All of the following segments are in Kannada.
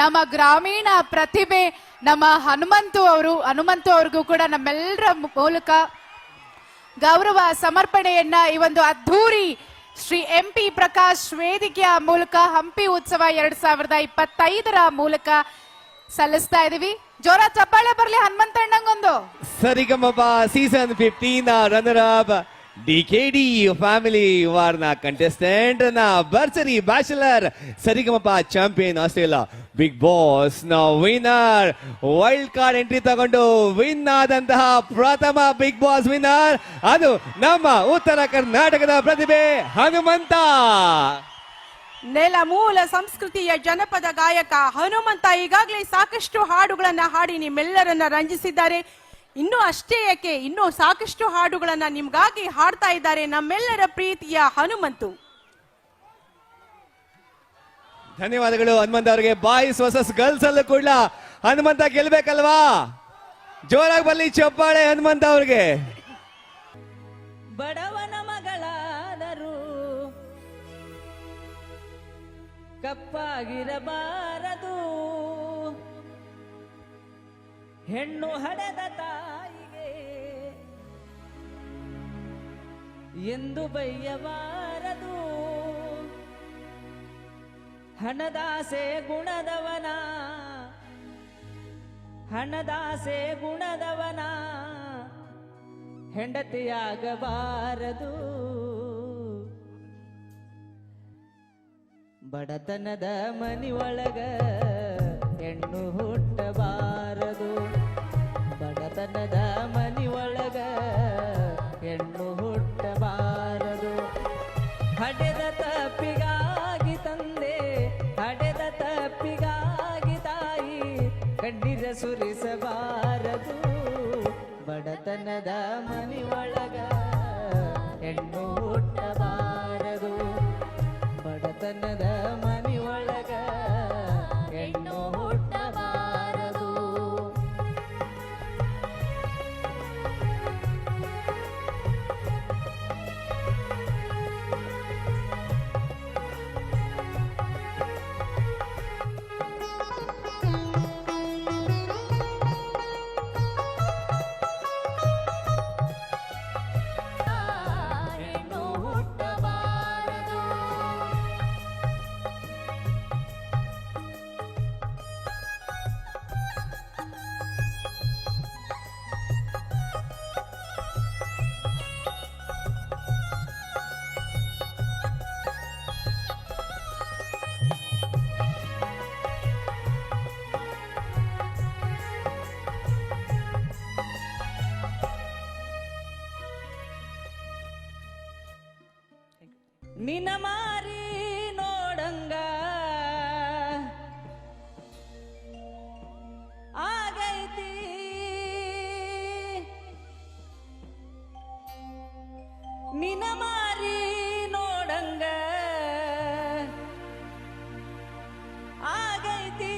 ನಮ್ಮ ಗ್ರಾಮೀಣ ಪ್ರತಿಭೆ, ನಮ್ಮ ಹನುಮಂತು ಅವರು, ಹನುಮಂತು ಅವ್ರಿಗೂ ಕೂಡ ನಮ್ಮೆಲ್ಲರ ಮೂಲಕ ಗೌರವ ಸಮರ್ಪಣೆಯನ್ನ ಈ ಒಂದು ಅದ್ಧೂರಿ ಶ್ರೀ ಎಂ ಪಿ ಪ್ರಕಾಶ್ ವೇದಿಕೆಯ ಮೂಲಕ ಹಂಪಿ ಉತ್ಸವ ಎರಡ್ ಸಾವಿರದ ಇಪ್ಪತ್ತೈದರ ಮೂಲಕ ಸಲ್ಲಿಸ್ತಾ ಇದೀವಿ. ಜೋರ ಚಪ್ಪಾಳೆ ಬರ್ಲಿ ಹನುಮಂತಣ್ಣಂಗೊಂದು. Sarigamapa season fifteen runner up DKD family ವಾರ್ನ ಕಂಟೆಸ್ಟೆಂಟ್ನ ಬರ್ಸರಿ bachelor Sarigamapa champion Australia big ಬಾಸ್ನ winner wild card entry ತಗೊಂಡು ವಿನ್ ಆದಂತಹ ಪ್ರಥಮ ಬಿಗ್ ಬಾಸ್ ವಿನ್ನರ್ ಅದು ನಮ್ಮ ಉತ್ತರ ಕರ್ನಾಟಕದ ಪ್ರತಿಭೆ, ಹನುಮಂತ. ನೆಲ ಮೂಲ ಸಂಸ್ಕೃತಿಯ ಜನಪದ ಗಾಯಕ ಹನುಮಂತ ಈಗಾಗಲೇ ಸಾಕಷ್ಟು ಹಾಡುಗಳನ್ನ ಹಾಡಿ ನಿಮ್ಮೆಲ್ಲರನ್ನ ರಂಜಿಸಿದ್ದಾರೆ. ಇನ್ನೂ ಅಷ್ಟೇ ಯಾಕೆ ಇನ್ನೂ ಸಾಕಷ್ಟು ಹಾಡುಗಳನ್ನ ನಿಮ್ಗಾಗಿ ಹಾಡ್ತಾ ಇದ್ದಾರೆ ನಮ್ಮೆಲ್ಲರ ಪ್ರೀತಿಯ ಹನುಮಂತು. ಧನ್ಯವಾದಗಳು ಹನುಮಂತ ಅವರಿಗೆ. ಬಾಯ್ಸ್ ವರ್ಸಸ್ ಗರ್ಲ್ಸ್ ಅಲ್ಲೂ ಕೂಡ ಹನುಮಂತ ಗೆಲ್ಬೇಕಲ್ವಾ? ಜೋರಾಗಿ ಬರ್ಲಿ ಚಪ್ಪಾಳೆ ಹನುಮಂತ ಅವ್ರಿಗೆ. ಬಡವನ ಮಗಳಾದರು ಕಪ್ಪಾಗಿರಬಾರದು. ಹೆಣ್ಣು ಹಡೆದ ತಾಯಿಗೆ ಎಂದು ಬೈಯಬಾರದು ಹಣದಾಸೆ ಗುಣದವನ ಹಣದಾಸೆ ಗುಣದವನ ಹೆಂಡತಿಯಾಗಬಾರದು. ಬಡತನದ ಮನಿಯೊಳಗ ಹೆಣ್ಣು ಹುಟ್ಟಬಾರದು. ಬಡತನದ ಮನಿಯೊಳಗ ಹೆಣ್ಣು ಹುಟ್ಟಬಾರದು ಹಡೆದ ತಪ್ಪಿಗಾಗಿ ತಂದೆ ಹಡೆದ ತಪ್ಪಿಗಾಗಿ ತಾಯಿ ಕಣ್ಣೀರ ಸುರಿಸಬಾರದು. ಬಡತನದ ಮನಿ ಹೆಣ್ಣು ನಿನ ಮಾರಿ ನೋಡಂಗ. ಆಗೈತಿ. ನಿನ ಮಾರಿ ನೋಡಂಗ. ಆಗೈತಿ.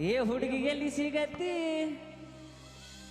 ಏ ಹುಡುಗಿ ಎಲ್ಲಿ ಸಿಗತ್ತಿ?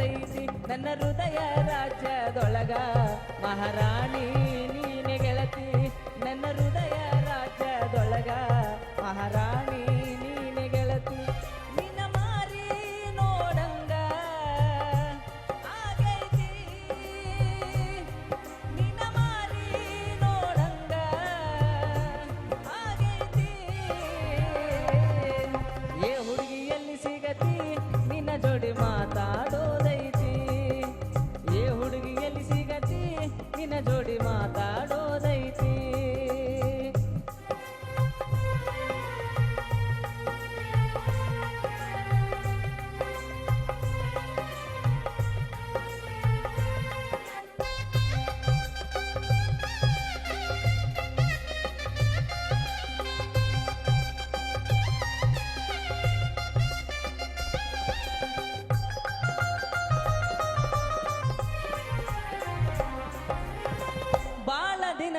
ಬೆರೆತೈತಿ ನನ್ನ ಹೃದಯ ರಾಜ್ಯದೊಳಗ ಮಹಾರಾಣಿ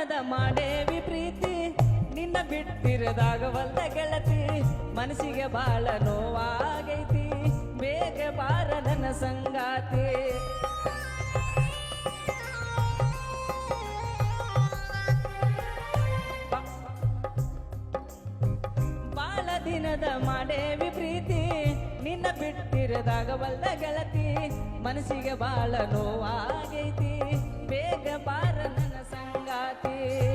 ಬಾಳ ಮಾಡೇ ಪ್ರೀತಿ ನಿನ್ನ ಬಿಟ್ಟಿರದಾಗವಲ್ದ ಗೆಳತಿ. ಮನಸ್ಸಿಗೆ ಬಾಳ ನೋವಾಗೈತಿ. ಬೇಗ ಬಾರ ನನ್ನ ಸಂಗಾತಿ. ಬಾಳ ದಿನದ ಮಾಡೇವಿ ಪ್ರೀತಿ ನಿನ್ನ ಬಿಟ್ಟಿರದಾಗವಲ್ದ ಗೆಳತಿ. ಮನಸ್ಸಿಗೆ ಬಾಳ ನೋವಾಗೈತಿ. ಬೇಗ ಬಾರ ನನ್ನ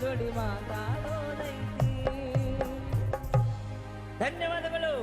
జోడి మాతాలోనైతి ధన్యవాదములు.